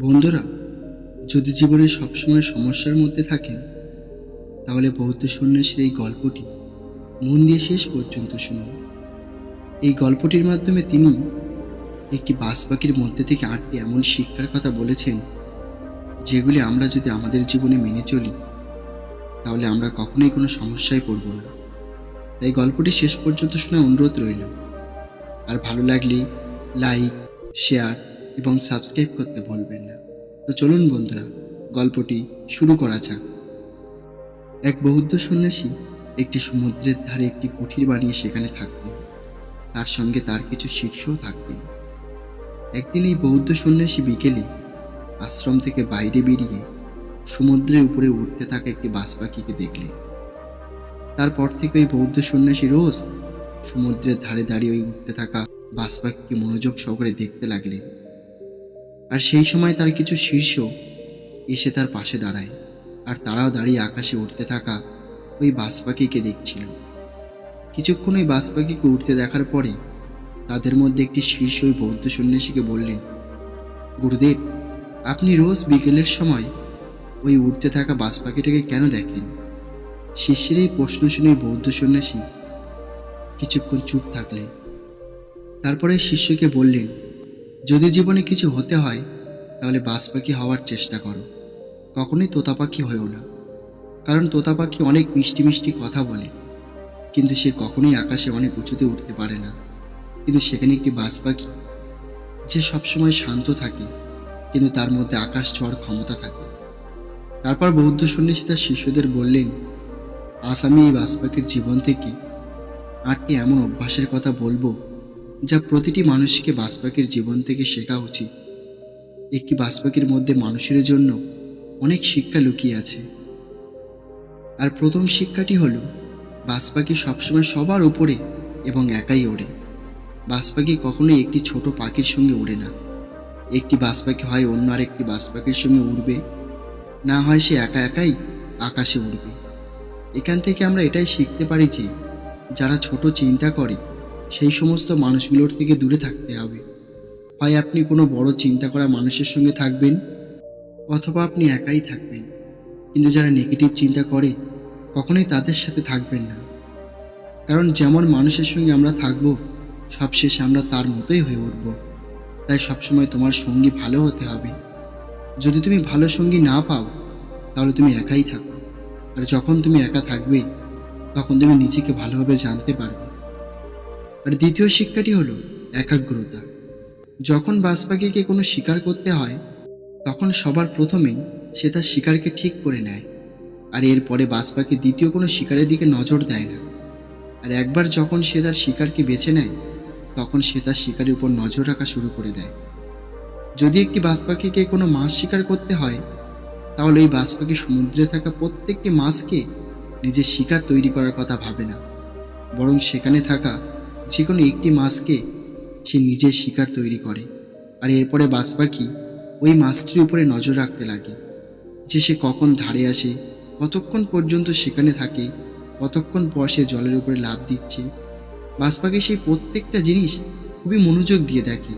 বন্ধুরা, যদি জীবনে সবসময় সমস্যার মধ্যে থাকেন, তাহলে বৌদ্ধ সন্ন্যাসীর এই গল্পটি মন দিয়ে শেষ পর্যন্ত শুনুন। এই গল্পটির মাধ্যমে তিনি একটি বাস পাখির মধ্যে থেকে আটটি এমন শিক্ষার কথা বলেছেন, যেগুলি আমরা যদি আমাদের জীবনে মেনে চলি, তাহলে আমরা কখনোই কোনো সমস্যায় পড়ব না। তাই গল্পটি শেষ পর্যন্ত শোনা অনুরোধ রইল। আর ভালো লাগলে লাইক, শেয়ার এবং সাবস্ক্রাইব করতে ভুলবেন না। তো চলুন বন্ধুরা, গল্পটি শুরু করা যাক। এক বৌদ্ধ সন্ন্যাসী একটি সমুদ্রের ধারে একটি কুঠির বানিয়ে সেখানে থাকতেন। তার সঙ্গে তার কিছু শিষ্যও থাকতেন। একদিন এই বৌদ্ধ সন্ন্যাসী বিকেলে আশ্রম থেকে বাইরে বেরিয়ে সমুদ্রের উপরে উঠতে থাকা একটি বাস পাখিকে দেখলেন। তারপর থেকে ওই বৌদ্ধ সন্ন্যাসী রোজ সমুদ্রের ধারে দাঁড়িয়ে ওই উঠতে থাকা বাস পাখিকে মনোযোগ সহকারে দেখতে লাগলেন। আর সেই সময় তার কিছু শীর্ষ এসে তার পাশে দাঁড়ায়, আর তারাও দাঁড়িয়ে আকাশে উঠতে থাকা ওই বাস পাখিকে দেখছিল। কিছুক্ষণ ওই বাস পাখিকে উঠতে দেখার পরে তাদের মধ্যে একটি শীর্ষ ওই বৌদ্ধ সন্ন্যাসীকে বললেন, গুরুদেব, আপনি রোজ বিকেলের সময় ওই উঠতে থাকা বাস পাখিটাকে কেন দেখেন? শিষ্যের এই প্রশ্ন শুনে বৌদ্ধ সন্ন্যাসী কিছুক্ষণ চুপ থাকলেন। তারপরে শিষ্যকে বললেন যদি জীবনে কিছু হতে হয়, তাহলে বাস পাখি হওয়ার চেষ্টা করো। কখনোই তোতা পাখি হয়েও না। কারণ তোতা পাখি অনেক মিষ্টি মিষ্টি কথা বলে, কিন্তু সে কখনোই আকাশে অনেক উঁচুতে উঠতে পারে না। কিন্তু সেখানে একটি বাস পাখি যে সবসময় শান্ত থাকে, কিন্তু তার মধ্যে আকাশ ছোঁয়ার ক্ষমতা থাকে। তারপর বৌদ্ধ সন্ন্যাসী তার শিষ্যদের বললেন, আজ আমি এই বাস পাখির জীবন থেকে আটটি এমন অভ্যাসের কথা বলব যা প্রতিটি মানুষকে বাস পাখির জীবন থেকে শেখা উচিত। একটি বাস পাখির মধ্যে মানুষের জন্য অনেক শিক্ষা লুকিয়ে আছে। আর প্রথম শিক্ষাটি হলো বাস পাখি সবসময় সবার উপরে এবং একাই ওড়ে। বাস পাখি কখনোই একটি ছোট পাখির সঙ্গে ওড়ে না। একটি বাস পাখি হয় অন্য আর একটি বাস পাখির সঙ্গে উড়বে। না হয় সে একা একাই আকাশে উড়বে। এখান থেকে আমরা এটাই শিখতে পারি যে, যারা ছোট চিন্তা করে সেই সমস্ত মানুষগুলোর থেকে দূরে থাকতে হবে। হয় আপনি কোনো বড় চিন্তা করা মানুষের সঙ্গে থাকবেন অথবা আপনি একাই থাকবেন। কিন্তু যারা নেগেটিভ চিন্তা করে, কখনোই তাদের সাথে থাকবেন না। কারণ যেমন মানুষের সঙ্গে আমরা থাকব, সবশেষে আমরা তার মতোই হয়ে উঠব। তাই সবসময় তোমার সঙ্গী ভালো হতে হবে। যদি তুমি ভালো সঙ্গী না পাও, তাহলে তুমি একাই থাকো। আর যখন তুমি একা থাকবে, তখন তুমি নিজেকে ভালোভাবে জানতে পারবে। আর দ্বিতীয় শিক্ষাটি হলো একাগ্রতা। যখন বাস পাখিকে কোনো শিকার করতে হয়, তখন সবার প্রথমেই সে তার শিকারকে ঠিক করে নেয়। আর এরপরে বাস পাখি দ্বিতীয় কোনো শিকারের দিকে নজর দেয় না। আর একবার যখন সে তার শিকারকে বেছে নেয়, তখন সে তার শিকারের উপর নজর রাখা শুরু করে দেয়। যদি একটি বাস পাখিকে কোনো মাছ শিকার করতে হয়, তাহলে এই বাস পাখি সমুদ্রে থাকা প্রত্যেকটি মাছকে নিজের শিকার তৈরি করার কথা ভাবে না। বরং সেখানে থাকা যে কোনো একটি মাছকে সে নিজের শিকার তৈরি করে। আর এরপরে বাস পাখি ওই মাছটির উপরে নজর রাখতে লাগে যে সে কখন ধারে আসে, কতক্ষণ পর্যন্ত সেখানে থাকে, কতক্ষণ পর সে জলের উপরে লাভ দিচ্ছে। বাস পাখি সেই প্রত্যেকটা জিনিস খুবই মনোযোগ দিয়ে দেখে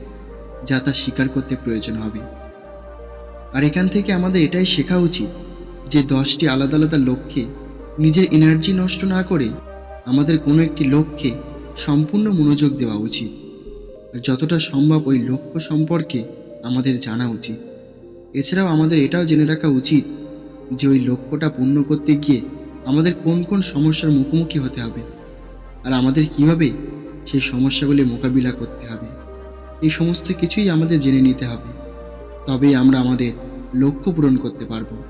যা তার শিকার করতে প্রয়োজন হবে। আর এখান থেকে আমাদের এটাই শেখা উচিত যে দশটি আলাদা আলাদা লক্ষ্যে নিজের এনার্জি নষ্ট না করে আমাদের কোনো একটি লক্ষ্যে সম্পূর্ণ মনোযোগ দেওয়া উচিত। আর যতটা সম্ভব ওই লক্ষ্য সম্পর্কে আমাদের জানা উচিত। এছাড়াও আমাদের এটাও জেনে রাখা উচিত যে ওই লক্ষ্যটা পূর্ণ করতে গিয়ে আমাদের কোন কোন সমস্যার মুখোমুখি হতে হবে আর আমাদের কীভাবে সেই সমস্যাগুলি মোকাবিলা করতে হবে। এই সমস্ত কিছুই আমাদের জেনে নিতে হবে। তবেই আমরা আমাদের লক্ষ্য পূরণ করতে পারব।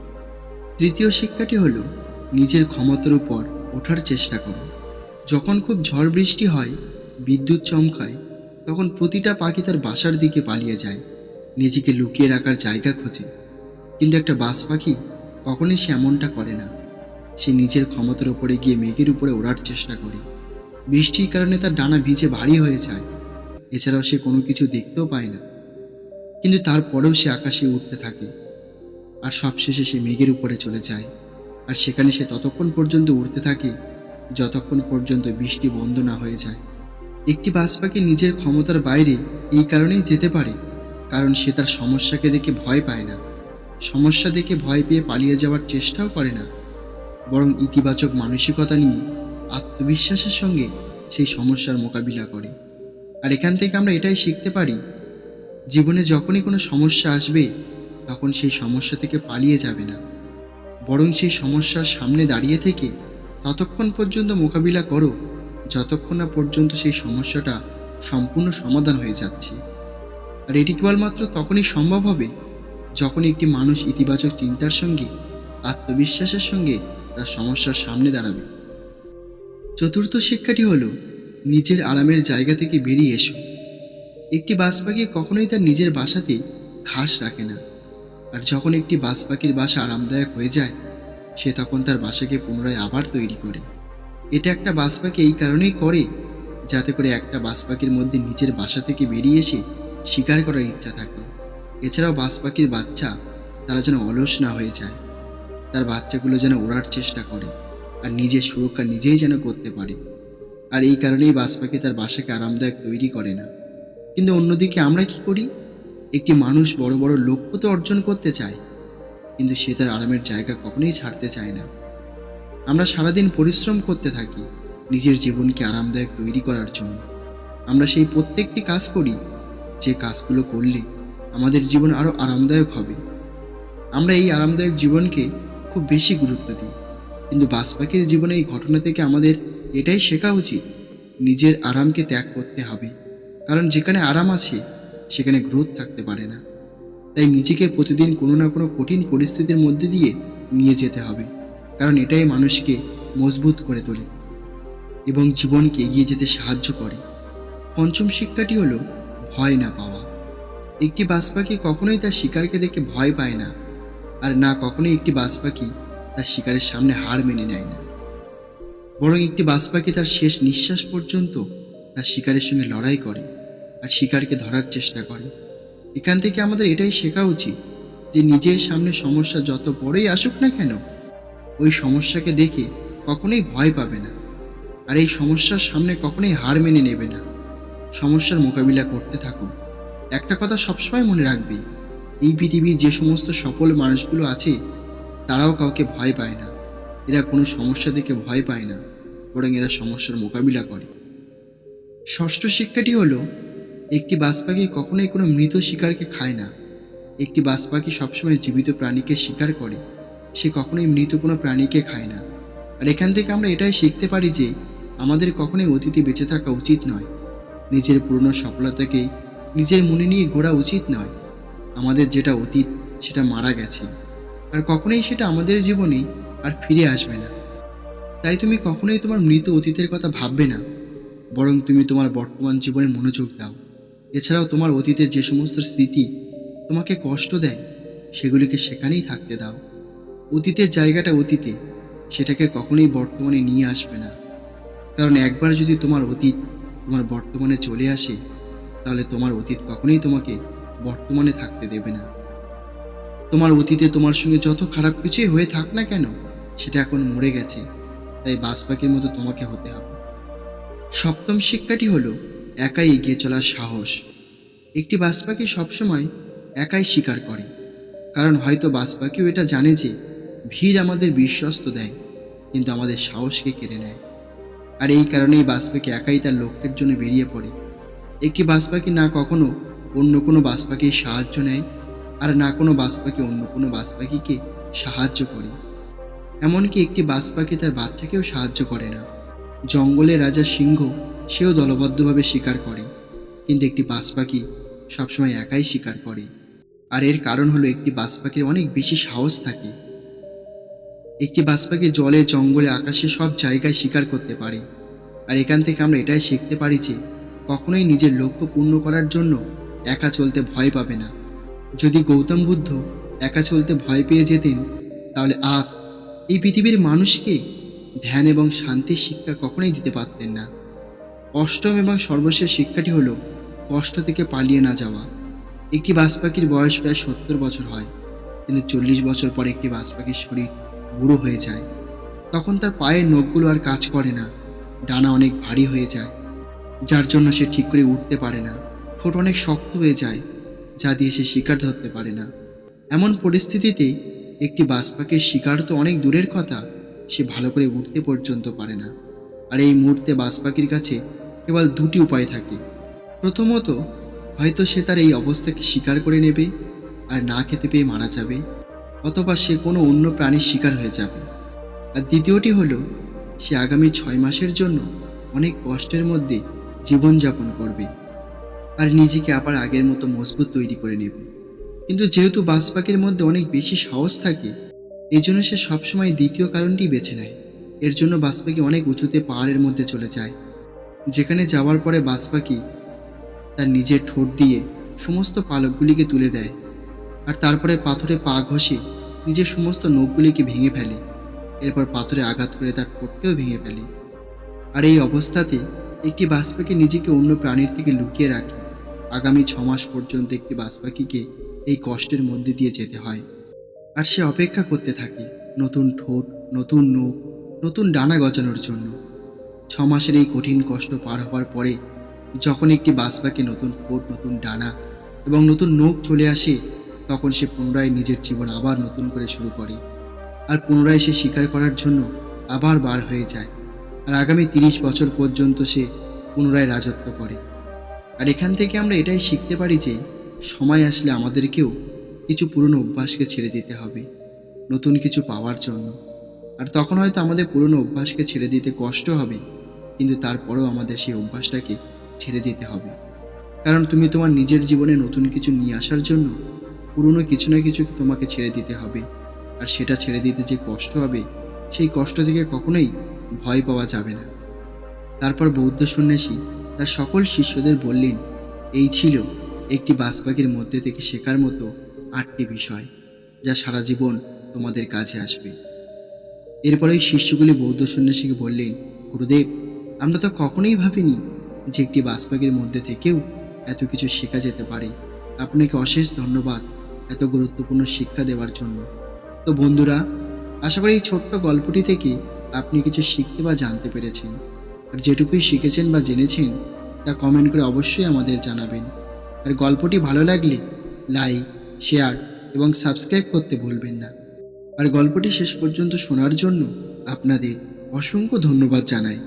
তৃতীয় শিক্ষাটি হলো নিজের ক্ষমতার উপর ওঠার চেষ্টা করো। যখন খুব ঝড় বৃষ্টি হয়, বিদ্যুৎ চমকায়, তখন প্রতিটা পাখি তার বাসার দিকে পালিয়ে যায়, নিজেকে লুকিয়ে রাখার জায়গা খোঁজে। কিন্তু একটা বাস পাখি কখনোই সে এমনটা করে না। সে নিজের ক্ষমতার উপরে গিয়ে মেঘের উপরে ওড়ার চেষ্টা করে। বৃষ্টির কারণে তার ডানা ভিজে ভারী হয়ে যায়। এছাড়াও সে কোনো কিছু দেখতেও পায় না। কিন্তু তারপরেও সে আকাশে উঠতে থাকে। আর সবশেষে সে মেঘের উপরে চলে যায়। আর সেখানে সে ততক্ষণ পর্যন্ত উড়তে থাকে যতক্ষণ পর্যন্ত বৃষ্টি বন্ধ না হয়ে যায়। একটি বাস পাখি নিজের ক্ষমতার বাইরে এই কারণেই যেতে পারে, কারণ সে তার সমস্যাকে দেখে ভয় পায় না। সমস্যা দেখে ভয় পেয়ে পালিয়ে যাওয়ার চেষ্টাও করে না। বরং ইতিবাচক মানসিকতা নিয়ে আত্মবিশ্বাসের সঙ্গে সেই সমস্যার মোকাবিলা করে। আর এখান থেকে আমরা এটাই শিখতে পারি, জীবনে যখনই কোনো সমস্যা আসবে, তখন সেই সমস্যা থেকে পালিয়ে যাবে না। বরং সেই সমস্যার সামনে দাঁড়িয়ে থেকে ততক্ষণ পর্যন্ত মোকাবিলা করো, যতক্ষণ না পর্যন্ত সেই সমস্যাটা সম্পূর্ণ সমাধান হয়ে যাচ্ছে। আর এটি কেবলমাত্র তখনই সম্ভব হবে যখন একটি মানুষ ইতিবাচক চিন্তার সঙ্গে, আত্মবিশ্বাসের সঙ্গে তার সমস্যার সামনে দাঁড়াবে। চতুর্থ শিক্ষাটি হলো, নিজের আরামের জায়গা থেকে বেরিয়ে এসো। একটি বাস পাখি কখনোই তার নিজের বাসাতে ঘাস রাখে না। আর যখন একটি বাস পাখির বাসা আরামদায়ক হয়ে যায় সে তখন তার বাসাকে পুনরায় আবার তৈরি করে। এটা একটা বাস পাখি এই কারণেই করে, যাতে করে একটা বাস পাখির মধ্যে নিজের বাসা থেকে বেরিয়ে এসে শিকার করার ইচ্ছা থাকে। এছাড়াও বাস পাখির বাচ্চা তারা যেন অলস না হয়ে যায়। তার বাচ্চাগুলো যেন ওড়ার চেষ্টা করে আর নিজের সুরক্ষা নিজেই যেন করতে পারে। আর এই কারণেই বাস পাখি তার বাসাকে আরামদায়ক তৈরি করে না। কিন্তু অন্যদিকে আমরা কি করি? একটি মানুষ বড় বড় লক্ষ্য তো অর্জন করতে চায় কিন্তু সে তার আরামের জায়গা কখনোই ছাড়তে চায় না। আমরা সারাদিন পরিশ্রম করতে থাকি, নিজের জীবনকে আরামদায়ক তৈরি করার জন্য। আমরা সেই প্রত্যেকটি কাজ করি, যে কাজগুলো করলে আমাদের জীবন আরও আরামদায়ক হবে। আমরা এই আরামদায়ক জীবনকে খুব বেশি গুরুত্ব দিই, কিন্তু বাস পাখির জীবনে এই ঘটনা থেকে আমাদের এটাই শেখা উচিত, নিজের আরামকে ত্যাগ করতে হবে। কারণ যেখানে আরাম আছে, সেখানে গ্রোথ থাকতে পারে না। তাই নিজেকে প্রতিদিন কোনো না কোনো কঠিন পরিস্থিতির মধ্যে দিয়ে নিয়ে যেতে হবে। কারণ এটাই মানুষকে মজবুত করে তোলে এবং জীবনকে এগিয়ে যেতে সাহায্য করে। পঞ্চম শিক্ষাটি হলো ভয় না পাওয়া। একটি বাস পাখি কখনোই তার শিকারকে দেখে ভয় পায় না আর না কখনোই একটি বাস পাখি তার শিকারের সামনে হার মেনে নেয় না। বরং একটি বাস পাখি তার শেষ নিঃশ্বাস পর্যন্ত তার শিকারের সঙ্গে লড়াই করে আর শিকারকে ধরার চেষ্টা করে। এখান থেকে আমাদের এটাই শেখা উচিত যে নিজের সামনে সমস্যা যত বড়ই আসুক না কেন, ওই সমস্যাকে দেখে কখনোই ভয় পাবে না। আর এই সমস্যার সামনে কখনোই হার মেনে নেবে না। সমস্যার মোকাবিলা করতে থাকো একটা কথা সবসময় মনে রাখবে, এই পৃথিবীর যে সমস্ত সফল মানুষগুলো আছে, তারাও কাউকে ভয় পায় না। এরা কোনো সমস্যা দেখে ভয় পায় না, বরং এরা সমস্যার মোকাবিলা করে। ষষ্ঠ শিক্ষাটি হলো একটি বাস পাখি কখনোই কোনো মৃত শিকারকে খায় না। একটি বাস পাখি সবসময় জীবিত প্রাণীকে শিকার করে। সে কখনোই মৃত কোনো প্রাণীকে খায় না। আর এখান থেকে আমরা এটাই শিখতে পারি যে, আমাদের কখনোই অতীতে বেঁচে থাকা উচিত নয়। নিজের পুরনো সফলতাকে নিজের মনে নিয়ে ঘোরা উচিত নয়। আমাদের যেটা অতীত, সেটা মারা গেছে। আর কখনোই সেটা আমাদের জীবনে আর ফিরে আসবে না। তাই তুমি কখনোই তোমার মৃত অতীতের কথা ভাববে না। বরং তুমি তোমার বর্তমান জীবনে মনোযোগ দাও। এছাড়াও তোমার অতীতের যে সমস্ত স্মৃতি তোমাকে কষ্ট দেয়, সেগুলিকে সেখানেই থাকতে দাও। অতীতের জায়গাটা অতীতে, সেটাকে কখনোই বর্তমানে নিয়ে আসবে না। কারণ একবার যদি তোমার অতীত তোমার বর্তমানে চলে আসে, তাহলে তোমার অতীত কখনোই তোমাকে বর্তমানে থাকতে দেবে না। তোমার অতীতে তোমার সঙ্গে যত খারাপ কিছুই হয়ে থাক না কেন, সেটা এখন মরে গেছে। তাই বাস পাখির মতো তোমাকে হতে হবে। সপ্তম শিক্ষাটি হলো একাই এগিয়ে চলার সাহস। একটি বাস পাখি সবসময় একাই শিকার করে। কারণ হয়তো বাস পাখিও এটা জানে যে ভিড় আমাদের বিশ্বস্ত দেয়, কিন্তু আমাদের সাহসকে কেড়ে নেয়। আর এই কারণেই বাস পাখি একাই তার লক্ষ্যের জন্য বেরিয়ে পড়ে। একটি বাস পাখি না কখনো অন্য কোনো বাস পাখির সাহায্য নেয়, আর না কোনো বাস পাখি অন্য কোনো বাস পাখিকে সাহায্য করে। এমনকি একটি বাস পাখি তার বাচ্চাকেও সাহায্য করে না। জঙ্গলের রাজা সিংহ সেও দলবদ্ধভাবে শিকার করে, কিন্তু একটি বাস পাখি সবসময় একাই শিকার করে। আর এর কারণ হলো একটি বাস পাখির অনেক বেশি সাহস থাকে। একটি বাস পাখি জলে, জঙ্গলে, আকাশে সব জায়গায় শিকার করতে পারে। আর এখান থেকে আমরা এটাই শিখতে পারি যে কখনোই নিজের লক্ষ্য পূর্ণ করার জন্য একা চলতে ভয় পাবে না। যদি গৌতম বুদ্ধ একা চলতে ভয় পেয়ে যেতেন, তাহলে আজ এই পৃথিবীর মানুষকে ধ্যান এবং শান্তির শিক্ষা কখনোই দিতে পারতেন না। অষ্টম এবং সর্বশেষ শিক্ষাটি হলো কষ্ট থেকে পালিয়ে না যাওয়া। একটি বাস পাখির বয়স প্রায় সত্তর বছর হয়, কিন্তু চল্লিশ বছর পর একটি বাস পাখির শরীর বুড়ো হয়ে যায়। তখন তার পায়ের নখগুলো আর কাজ করে না, ডানা অনেক ভারী হয়ে যায়, যার জন্য সে ঠিক করে উঠতে পারে না। ঠোঁট অনেক শক্ত হয়ে যায়, যা দিয়ে সে শিকার ধরতে পারে না। এমন পরিস্থিতিতে একটি বাজ পাখির শিকার তো অনেক দূরের কথা সে ভালো করে উঠতে পর্যন্ত পারে না। আর এই মুহূর্তে বাজ পাখির কাছে কেবল দুটি উপায় থাকে। প্রথমত, হয়তো সে তার এই অবস্থাকে স্বীকার করে নেবে আর না খেতে পেয়ে মারা যাবে, অথবা সে কোনো অন্য প্রাণীর শিকার হয়ে যাবে। আর দ্বিতীয়টি হলো, সে আগামী ছয় মাসের জন্য অনেক কষ্টের মধ্যে জীবনযাপন করবে আর নিজেকে আবার আগের মতো মজবুত তৈরি করে নেবে। কিন্তু যেহেতু বাজ পাখির মধ্যে অনেক বেশি সাহস থাকে এই জন্য সে সবসময় দ্বিতীয় কারণটি বেছে নেয়। এর জন্য বাজপাখি অনেক উঁচুতে পাহাড়ের মধ্যে চলে যায়। যেখানে যাওয়ার পরে বাজপাখি তার নিজের ঠোঁট দিয়ে সমস্ত পালকগুলিকে তুলে দেয় আর তারপরে পাথরে পা ঘষে নিজের সমস্ত নখগুলিকে ভেঙে ফেলে। এরপর পাথরে আঘাত করে তার ঠোঁটকেও ভেঙে ফেলে। আর এই অবস্থাতে একটি বাজ পাখি নিজেকে অন্য প্রাণীর থেকে লুকিয়ে রাখে। আগামী ছ মাস পর্যন্ত একটি বাজ পাখিকে এই কষ্টের মধ্যে দিয়ে যেতে হয়। আর সে অপেক্ষা করতে থাকে নতুন ঠোঁট, নতুন নখ, নতুন ডানা গজানোর জন্য। ছ মাসের এই কঠিন কষ্ট পার হওয়ার পরে যখন একটি বাজ পাখি নতুন ঠোঁট, নতুন ডানা এবং নতুন নখ চলে আসে, তখন সে পুনরায় নিজের জীবন আবার নতুন করে শুরু করে। আর পুনরায় সে শিকার করার জন্য আবার বার হয়ে যায়। আর আগামী তিরিশ বছর পর্যন্ত সে পুনরায় রাজত্ব করে। আর এখান থেকে আমরা এটাই শিখতে পারি যে সময় আসলে আমাদেরকেও কিছু পুরনো অভ্যাসকে ছেড়ে দিতে হবে, নতুন কিছু পাওয়ার জন্য। আর তখন হয়তো আমাদের পুরনো অভ্যাসকে ছেড়ে দিতে কষ্ট হবে, কিন্তু তারপরেও আমাদের সেই অভ্যাসটাকে ছেড়ে দিতে হবে। কারণ তুমি তোমার নিজের জীবনে নতুন কিছু নিয়ে আসার জন্য পুরনো কিছু না কিছু তোমাকে ছেড়ে দিতে হবে। আর সেটা ছেড়ে দিতে যে কষ্ট হবে, সেই কষ্ট থেকে কখনোই ভয় পাওয়া যাবে না। তারপর বৌদ্ধ সন্ন্যাসী তার সকল শিষ্যদের বললেন, এই ছিল একটি বাজ পাখির মধ্যে থেকে শেখার মতো আটটি বিষয় যা সারা জীবন তোমাদের কাছে আসবে। এরপর ওই শিষ্যগুলি বৌদ্ধ সন্ন্যাসীকে বললেন, গুরুদেব, আমরা তো কখনোই ভাবিনি যে একটি বাজপাখির মধ্যে থেকেও এত কিছু শেখা যেতে পারে। আপনাকে অশেষ ধন্যবাদ এত গুরুত্বপূর্ণ শিক্ষা দেওয়ার জন্য। তো বন্ধুরা, আশা করি এই ছোট্ট গল্পটি থেকে আপনি কিছু শিখতে বা জানতে পেরেছেন। আর যেটুকুই শিখেছেন বা জেনেছেন, তা কমেন্ট করে অবশ্যই আমাদের জানাবেন। আর গল্পটি ভালো লাগলে লাইক শেয়ার এবং সাবস্ক্রাইব করতে ভুলবেন না। আর গল্পটি শেষ পর্যন্ত শোনার জন্য আপনাদের অসংখ্য ধন্যবাদ জানাই।